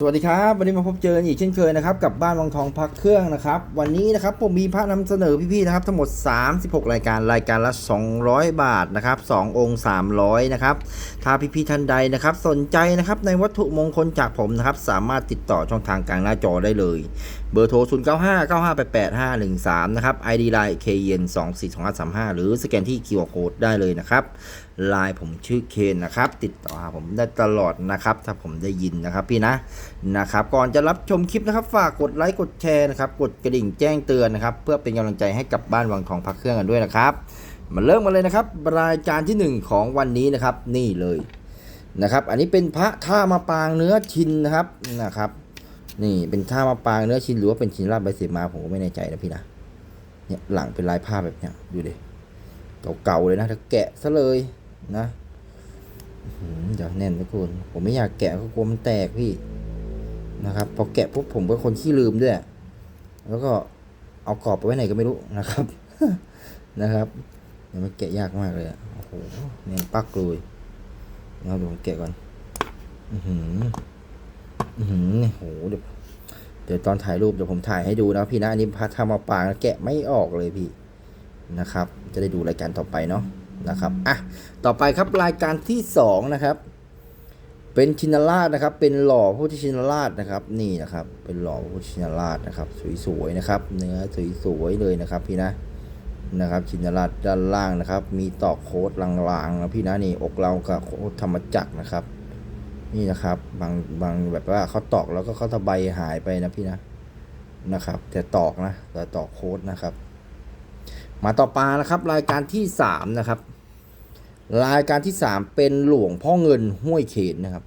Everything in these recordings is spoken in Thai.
สวัสดีครับวันนี้มาพบเจอกันอีกเช่นเคยนะครับกับบ้านวังทองพักเครื่องนะครับวันนี้นะครับผมมีพระนำเสนอพี่ๆนะครับทั้งหมด 36 รายการรายการละ 200 บาทนะครับ2องค์ 300นะครับถ้าพี่ๆท่านใดนะครับสนใจนะครับในวัตถุมงคลจากผมนะครับสามารถติดต่อช่องทางกลางหน้าจอได้เลย เบอร์โทร 0 9 5 9 5 8 8 5 1 3 นะครับ ID Line k y n 2 4 2 5 3 5 หรือสแกนที่ QR Code ได้เลยนะครับ ไลน์ผมชื่อเคนนะครับ ติดต่อหาผมได้ตลอดนะครับ ถ้าผมได้ยินนะครับพี่นะนะครับ ก่อนจะรับชมคลิปนะครับ ฝากกดไลค์กดแชร์นะครับกดกระดิ่งแจ้งเตือนนะครับ เพื่อเป็นกำลังใจให้กับบ้านวังทองพักเครื่องกันด้วยนะครับมาเริ่มกันเลยนะครับรายการที่หนึ่งของวันนี้นะครับ นี่เลยนะครับ อันนี้เป็นพระท่ามาปางเนื้อชินนะครับนะครับ นี่เป็นท่ามาปางเนื้อชินหรือว่าเป็นชินราบใบเสมาผมก็ไม่แน่ใจนะพี่นะเนี่ยหลังเป็นลายผ้าแบบเนี้ยดูดิเก่าๆเลยนะถ้าแกะซะเลย นะเดี๋ยวแน่นทุกคนผมไม่อยากแกะก็กลัวมันแตกพี่นะครับ พอแกะปุ๊บผมก็คนขี้ลืมด้วย แล้วก็เอากรอบไปไว้ไหนก็ไม่รู้นะครับนะครับเดี๋ยวมันแกะยากมากเลยอะโอ้โหเนียนปักเลยนะครับเดี๋ยวผมแกะก่อน อือหือ อือหือโหเดี๋ยวเดี๋ยวตอนถ่ายรูปเดี๋ยวผมถ่ายให้ดูนะพี่นะอันนี้พัดทามาปางแกะไม่ออกเลยพี่นะครับ จะได้ดูรายการต่อไปเนาะ นะครับอะต่อไปครับรายการที่สองนะครับเป็นชินราชนะครับ เป็นหล่อพระพุทธชินราชนะครับ นี่นะครับ เป็นหล่อพระพุทธชินราชนะครับ สวยๆนะครับ เนื้อสวยๆเลยนะครับ พี่นะนะครับ ชินราชด้านล่างนะครับ มีตอกโค้ดลางๆนะพี่นะนี่อกเรากับโค้ดธรรมจักรนะครับ นี่นะครับ บางบางแบบว่าเขาตอกแล้วก็เขาตะใบหายไปนะพี่นะนะครับ แต่ตอกนะแต่ตอกโค้ดนะครับ มาต่อปลานะครับ รายการที่สามนะครับ รายการที่สามเป็นหลวงพ่อเงินห้วยเขนนะครับ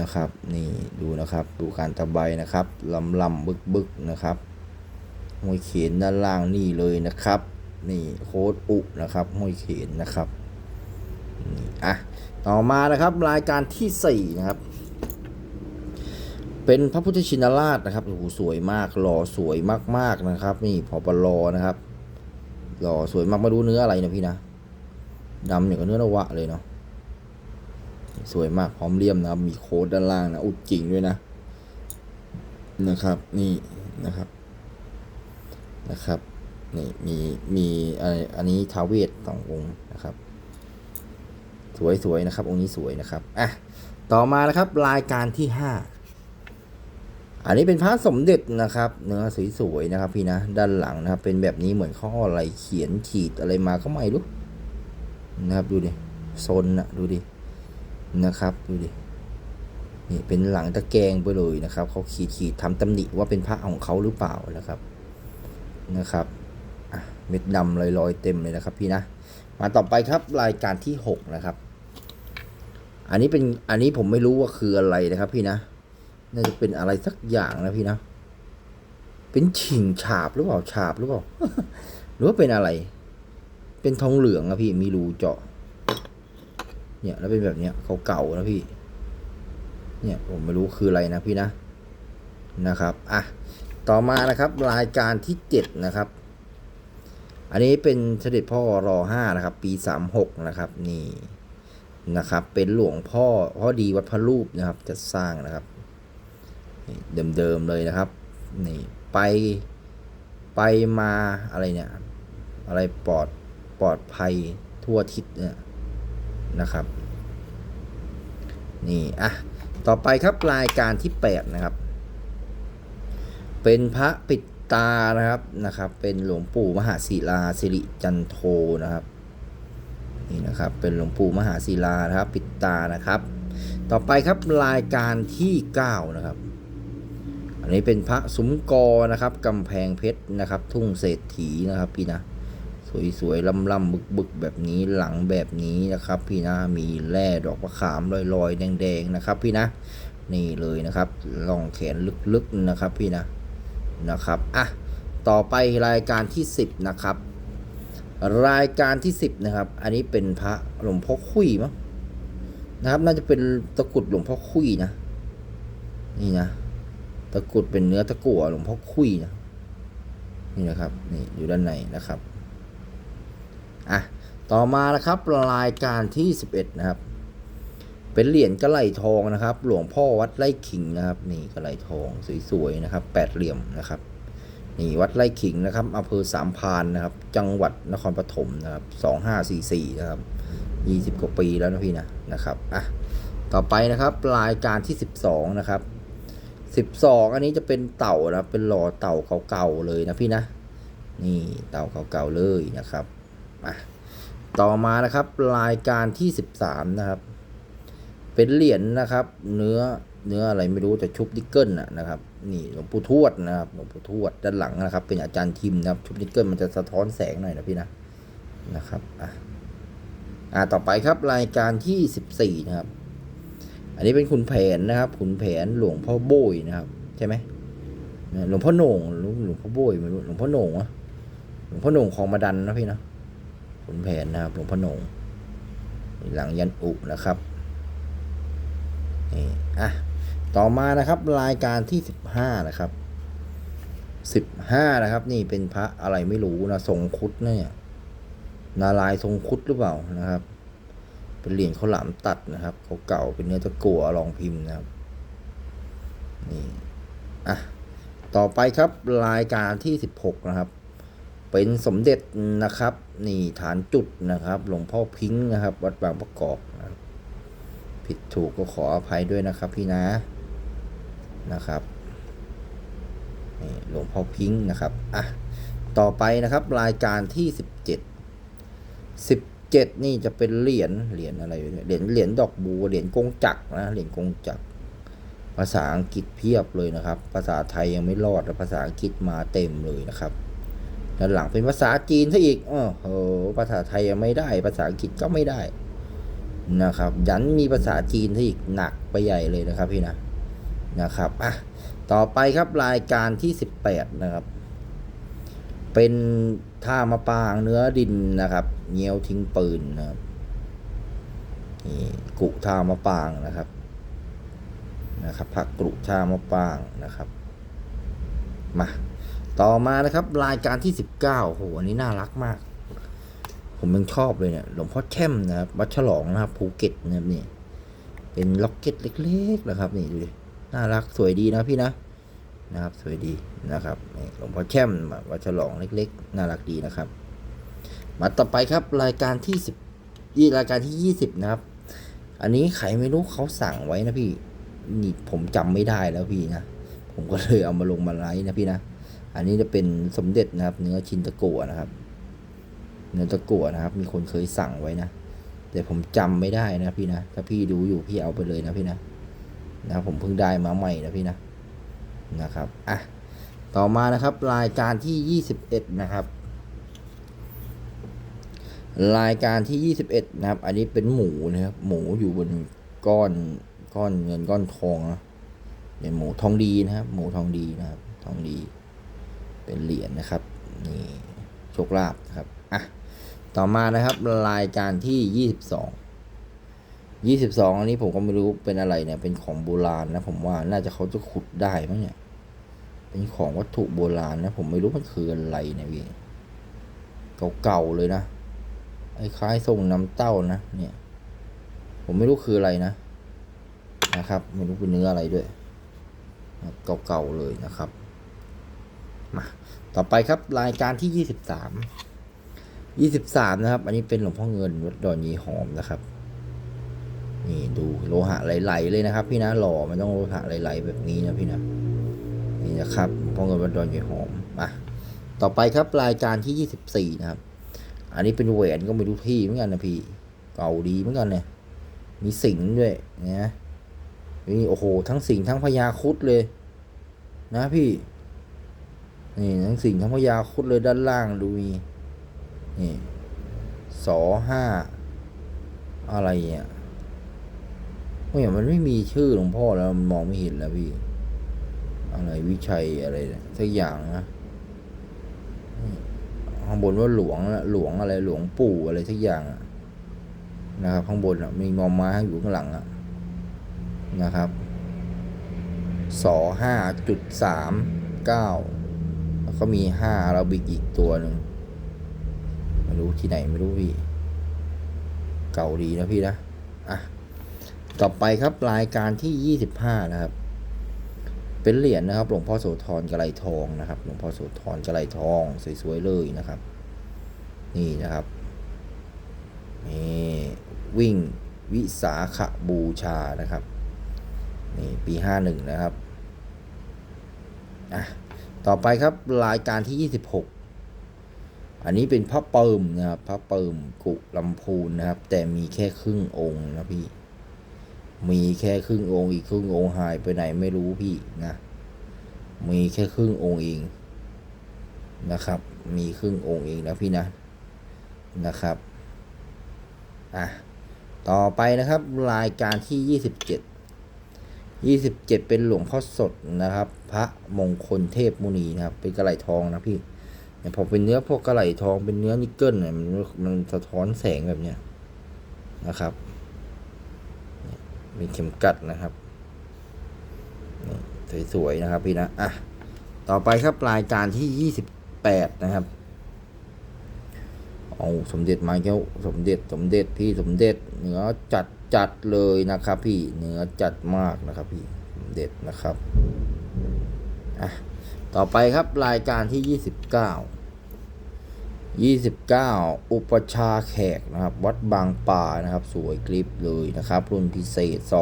นะครับ นี่ดูนะครับ ดูการตะใบนะครับลำลำบึกบึกนะครับห้วยเขนด้านล่างนี่เลยนะครับ นี่โค้ดอุนะครับห้วยเขนนะครับนี่อะต่อมานะครับรายการที่สี่นะครับ เป็นพระพุทธชินราชนะครับโอ้โหสวยมากหล่อสวยมากๆนะครับ นี่พอปลอนะครับ หล่อสวยมากมาดูเนื้ออะไรนะพี่นะดำอย่างกับเนื้อนวะเลยเนาะสวยมากพร้อมเลี่ยมนะครับ มีโค้ดด้านล่างนะอุดจริงด้วยนะ นะครับ นี่นะครับ นะครับนี่มีมีอะไรอันนี้ทาวเวทสององค์นะครับ สวยๆนะครับ องค์นี้สวยนะครับอะต่อมานะครับรายการที่ห้า อันนี้เป็นพระสมเด็จนะครับ เนื้อสวยๆนะครับ พี่นะ ด้านหลังนะครับ เป็นแบบนี้เหมือนข้ออะไรเขียนขีดอะไรมาก็ไม่รู้นะครับ ดูดิโซนนะดูดินะครับ ดูดินี่เป็นหลังตะแกรงไปเลยนะครับเขาขีดขีดทำตำหนิว่าเป็นพระของเขาหรือเปล่านะครับนะครับอะเม็ดดำลอยๆเต็มเลยนะครับ พี่นะ มาต่อไปครับรายการที่หกนะครับ อันนี้เป็นอันนี้ผมไม่รู้ว่าคืออะไรนะครับ พี่นะ น่าจะเป็นอะไรสักอย่างนะพี่นะ เป็นฉิงฉาบหรือเปล่าฉาบหรือเปล่า หรือว่าเป็นอะไร เป็นทองเหลืองอะพี่มีรูเจาะ เนี่ยแล้วเป็นแบบเนี้ยเขาเก่าๆนะพี่ เนี่ยผมไม่รู้คืออะไรนะพี่นะ นะครับอะต่อมานะครับรายการที่เจ็ดนะครับ อันนี้เป็นเสด็จพ่อรอห้านะครับ ปีสามหกนะครับนี่นะครับ เป็นหลวงพ่อพ่อดีวัดพระรูปนะครับจะสร้างนะครับ เดิมๆเลยนะครับนี่ไปไปมาอะไรเนี่ยอะไรปลอดปลอดภัยทั่วทิศเนี่ยนะครับนี่อะต่อไปครับรายการที่แปดนะครับ เป็นพระปิดตานะครับนะครับ เป็นหลวงปู่มหาศิลาสิริจันโทนะครับนี่นะครับเป็นหลวงปู่มหาศิลานะครับปิดตานะครับ ต่อไปครับรายการที่ 9 นะครับ อันนี้เป็นพระสมกอนะครับกำแพงเพชรนะครับ ทุ่งเศรษฐีนะครับพี่นะ สวยๆล่ำๆบึกๆแบบนี้หลังแบบนี้นะครับ พี่นะมีแร่ดอกมะขามลอยๆ แดงๆนะครับ พี่นะ นี่เลยนะครับล่องแขนลึกๆนะครับ พี่นะนะครับอะต่อไปรายการที่ 10 นะครับ รายการที่ 10 นะครับ อันนี้เป็นพระหลวงพ่อคุยมั้งนะครับ น่าจะเป็นตะกรุดหลวงพ่อคุยนะ นี่นะ ตะกรุดเป็นเนื้อตะกั่วหลวงพ่อคุยนะนี่นะครับนี่อยู่ด้านในนะครับอะต่อมานะครับรายการที่ 11 นะครับ เป็นเหรียญกระไหลทองนะครับ หลวงพ่อวัดไร่ขิงนะครับ นี่กระไหลทองสวยๆนะครับแปดเหลี่ยมนะครับนี่วัดไร่ขิงนะครับอำเภอสามพานนะครับ จังหวัดนครปฐมนะครับสองห้าสี่สี่นะครับยี่สิบกว่าปีแล้วนะพี่นะนะครับอะต่อไปนะครับรายการที่สิบสองนะครับ สิบสองอันนี้จะเป็นเต่านะเป็นหล่อเต่าเก่าๆเลยนะพี่นะ นี่เต่าเก่าๆเลยนะครับอะต่อมานะครับรายการที่สิบสามนะครับ เป็นเหรียญนะครับ เนื้อเนื้ออะไรไม่รู้แต่ชุบนิกเกิลนะนะครับ นี่หลวงปู่ทวดนะครับหลวงปู่ทวดด้านหลังนะครับ เป็นอาจารย์ทิมนะครับ ชุบนิกเกิลมันจะสะท้อนแสงหน่อยนะพี่นะนะครับอะอ่าต่อไปครับรายการที่สิบสี่นะครับ อันนี้เป็นขุนแผนนะครับขุนแผนหลวงพ่อโบยนะครับ ใช่ไหมหลวงพ่อโหน่งหลวงหลวงพ่อโบยไม่รู้หลวงพ่อโหน่งวะหลวงพ่อโหน่งของมาดันนะพี่นะขุนแผนนะครับ หลวงพ่อโหน่งหลังยันอุนะครับนี่อะต่อมานะครับรายการที่สิบห้านะครับสิบห้านะครับ นี่เป็นพระอะไรไม่รู้นะทรงคุดนะเนี่ย นารายทรงคุดหรือเปล่านะครับ เป็นเหรียญข้าวหลามตัดนะครับเขาเก่าเป็นเนื้อตะกั่วลองพิมพ์นะครับนี่อะต่อไปครับรายการที่สิบหกนะครับ เป็นสมเด็จนะครับ นี่ฐานจุดนะครับ หลวงพ่อพิงค์นะครับ วัดบางประกอบนะครับผิดถูกก็ขออภัยด้วยนะครับพี่นะนะครับนี่หลวงพ่อพิงค์นะครับอะต่อไปนะครับรายการที่สิบ เจ็ดนี่จะเป็นเหรียญเหรียญอะไรเหรียญเหรียญดอกบัวเหรียญกงจักรนะเหรียญกงจักรภาษาอังกฤษเพียบเลยนะครับ ภาษาไทยยังไม่รอดแล้วภาษาอังกฤษมาเต็มเลยนะครับด้านหลังเป็นภาษาจีนซะอีกโอ้โหภาษาไทยยังไม่ได้ ภาษาอังกฤษก็ไม่ได้นะครับ ยันมีภาษาจีนที่อีกหนักไปใหญ่เลยนะครับพี่นะนะครับอะต่อไปครับรายการที่สิบแปดนะครับ เป็นท่ามะปางเนื้อดินนะครับเงี้ยวทิ้งปืนนะครับนี่กุท่ามะปางนะครับนะครับผักกรุท่ามะปางนะครับมาต่อมานะครับรายการที่สิบเก้าโหอันนี้น่ารักมาก ผมยังชอบเลยเนี่ยหลวงพ่อแช่มนะครับวัดฉลองนะครับภูเก็ตนะครับนี่เป็นล็อกเก็ตเล็ก ๆ นะครับ นี่ดูดิน่ารักสวยดีนะพี่นะ นะครับ สวยดีนะครับหลวงพ่อแช่มวัดฉลองเล็กๆ น่ารักดีนะครับ มาต่อไปครับรายการที่สิบยี่รายการที่ยี่สิบนะครับ อันนี้ใครไม่รู้เขาสั่งไว้นะพี่นี่ผมจำไม่ได้แล้วพี่นะ ผมก็เลยเอามาลงมาไลฟ์นะพี่นะ อันนี้จะเป็นสมเด็จนะครับ เนื้อชินตะโกะนะครับ เนื้อตะกัวนะครับ มีคนเคยสั่งไว้นะแต่ผมจำไม่ได้นะพี่นะ ถ้าพี่ดูอยู่พี่เอาไปเลยนะพี่นะนะผมเพิ่งได้มาใหม่นะพี่นะ นะครับอะต่อมานะครับรายการที่ยี่สิบเอ็ดนะครับ รายการที่ยี่สิบเอ็ดนะครับ อันนี้เป็นหมูนะครับหมูอยู่บนก้อนก้อนเงินก้อนทองนะเป็นหมูทองดีนะครับ หมูทองดีนะครับ ทองดี เป็นเหรียญนะครับนี่โชคลาภนะครับอะต่อมานะครับรายการที่ยี่สิบสอง ยี่สิบสองอันนี้ผมก็ไม่รู้เป็นอะไรเนี่ย เป็นของโบราณนะ ผมว่าน่าจะเขาจะขุดได้มั้งเนี่ย เป็นของวัตถุโบราณนะ ผมไม่รู้มันคืออะไรเนี่ยพี่เก่าๆเลยนะไอ้คล้ายทรงน้ำเต้านะเนี่ย ผมไม่รู้คืออะไรนะนะครับ ไม่รู้เป็นเนื้ออะไรด้วยเก่าๆเลยนะครับมาต่อไปครับรายการที่ยี่สิบสามยี่สิบสามนะครับ อันนี้เป็นหลวงพ่อเงินวัดดอนยีหอมนะครับ นี่ดูโลหะไหลๆเลยนะครับ พี่นะหล่อมันต้องโลหะไหลๆแบบนี้นะพี่นะนี่นะครับหลวงพ่อเงินวัดดอนยีหอมอะต่อไปครับรายการที่ยี่สิบสี่นะครับ อันนี้เป็นแหวนก็ไม่รู้ที่เหมือนกันนะพี่เก่าดีเหมือนกันเนี่ยมีสิงด้วยนะนี่โอ้โห ทั้งสิงทั้งพญาคุดเลย นะพี่นี่ทั้งสิงทั้งพญาคุดเลยด้านล่างดูมีนี่สอห้าอะไรเนี่ย ไม่เห็นมันไม่มีชื่อหลวงพ่อแล้วมันมองไม่เห็นแล้วพี่ อะไรวิชัยอะไรสักอย่างนะข้างบนว่าหลวงหลวงอะไรหลวงปู่อะไรสักอย่างนะครับ ข้างบนมีมอม้าอยู่ข้างหลังนะครับสอห้าจุดสามเก้าแล้วก็มีห้าอาราบิกอีกตัวหนึ่งไม่รู้ที่ไหนไม่รู้พี่ เก่าดีนะพี่นะอะ ต่อไปครับรายการที่ 25 นะครับ เป็นเหรียญนะครับหลวงพ่อโสธรกระไรทองนะครับหลวงพ่อโสธรกระไรทองสวยๆเลยนะครับ นี่นะครับนี่วิ่งวิสาขบูชานะครับนี่ปี 51 นะครับอะต่อไปครับรายการที่ 26 อันนี้เป็นพระเปิมนะครับพระเปิมกุลำพูนนะครับ แต่มีแค่ครึ่งองค์นะพี่ มีแค่ครึ่งองค์อีกครึ่งองค์หายไปไหนไม่รู้พี่นะ มีแค่ครึ่งองค์เองนะครับ มีครึ่งองค์เองนะพี่นะนะครับอะต่อไปนะครับรายการที่ 27 27 เป็นหลวงพ่อสดนะครับ พระมงคลเทพมุนีนะครับ เป็นกระไหลทองนะพี่แต่พอเป็นเนื้อพวกกระไหลทองเป็นเนื้อนิกเกิลเนี่ยมันมันสะท้อนแสงแบบเนี้ยนะครับ มีเข็มกัดนะครับนี่สวยๆนะครับพี่นะอะต่อไปครับรายการที่28นะครับเอาสมเด็จมาแก้วสมเด็จสมเด็จพี่สมเด็จเนื้อจัดจัดเลยนะครับ พี่เนื้อจัดมากนะครับ พี่สมเด็จนะครับอะต่อไปครับรายการที่29 29 อุปชาแขกนะครับ วัดบางป่านะครับ สวยกริบเลยนะครับ รุ่นพิเศษ 254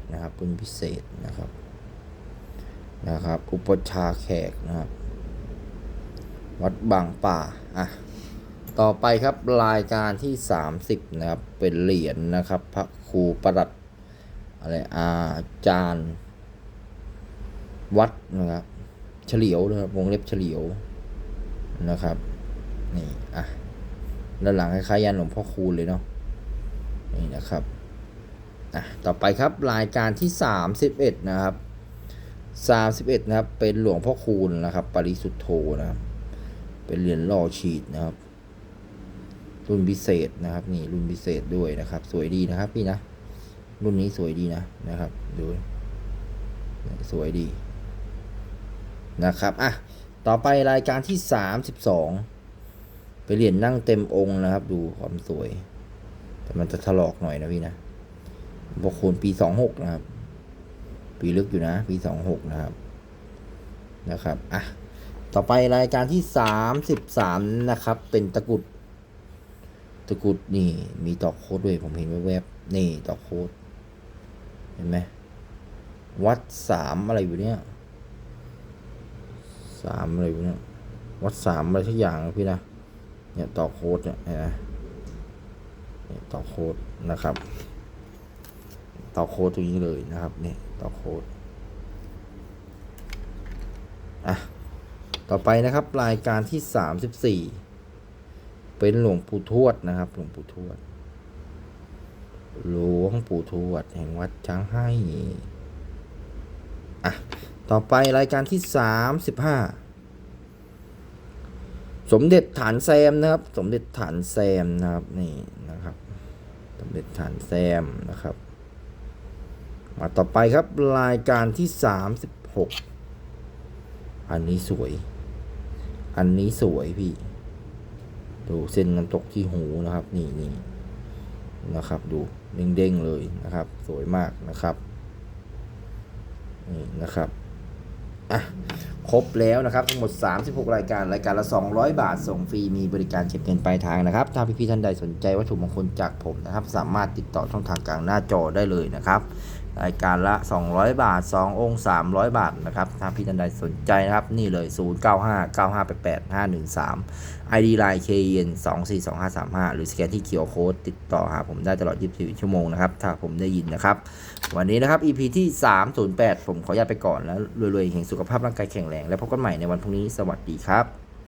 2488 นะครับ รุ่นพิเศษนะครับนะครับ อุปชาแขกนะครับ วัดบางป่าอะต่อไปครับรายการที่ 30 นะครับ เป็นเหรียญนะครับ พระครูประดัดอะไรอาจารย์ วัดนะครับ เฉลียวนะครับ วงเล็บเฉลียวนะครับ นี่ อะด้านหลังคล้ายๆยันหลวงพ่อคูณเลยเนาะ นี่นะครับอะต่อไปครับรายการที่ 31 นะครับ 31 นะครับ เป็นหลวงพ่อคูณนะครับ ปริสุทธโธนะครับ เป็นเหรียญหล่อฉีดนะครับ รุ่นพิเศษนะครับ นี่รุ่นพิเศษด้วยนะครับ สวยดีนะครับพี่นะ รุ่นนี้สวยดีนะนะครับ ดู สวยดี นะครับอะต่อไปรายการที่ 32 ไปเหรียญนั่งเต็มองค์นะครับ ดูความสวย แต่มันจะถลอกหน่อยนะพี่นะบกคูณปี 26 นะครับ ปีลึกอยู่นะ ปี 26 นะครับนะครับอะต่อไปรายการที่ 33 นะครับ เป็นตะกุดตะกุดนี่ มีตอกโคดด้วยผมเห็นแวบๆนี่ตอกโคดเห็นไหมวัดสามอะไรอยู่เนี่ย สามอะไรอยู่เนี่ยวัดสามอะไรทุกอย่างนะพี่นะเนี่ยต่อโค้ดเนี่ยเนไหมเนี่ยต่อโค้ดนะครับ ต่อโค้ดตรงนี้เลยนะครับเนี่ยต่อโค้ดอะต่อไปนะครับรายการที่สามสิบสี่เป็นหลวงปู่ทวดนะครับ หลวงปู่ทวด หลวงปู่ทวดแห่งวัดช้างให้อะ ต่อไปรายการที่สามสิบห้าสมเด็จฐานแซมนะครับ สมเด็จฐานแซมนะครับนี่นะครับ สมเด็จฐานแซมนะครับ มาต่อไปครับรายการที่สามสิบหกอันนี้สวย อันนี้สวยพี่ ดูเส้นน้ำตกที่หูนะครับ นี่นี่นะครับ ดูเด้งๆเลยนะครับ สวยมากนะครับนี่นะครับ อะครบแล้วนะครับทั้งหมด 36 รายการรายการละ 200 บาท ส่งฟรีมีบริการเก็บเงินปลายทางนะครับ ถ้าพี่ๆท่านใดสนใจวัตถุมงคลจากผมนะครับ สามารถติดต่อช่องทางกลางหน้าจอได้เลยนะครับ รายการละ 200 บาท 2 องค์ 300 บาทนะครับ ถ้าพี่ท่านใดสนใจนะครับ นี่เลย 0959588513 ID Line KN 242535หรือสแกนที่เขียวโค้ดติดต่อหาผมได้ตลอด 24 ชั่วโมงนะครับ ถ้าผมได้ยินนะครับ วันนี้นะครับ EP ที่ 308 ผมขออนุญาตไปก่อนแล้วรวยๆแห่งสุขภาพร่างกายแข็งแรง แล้วพบกันใหม่ในวันพรุ่งนี้ สวัสดีครับ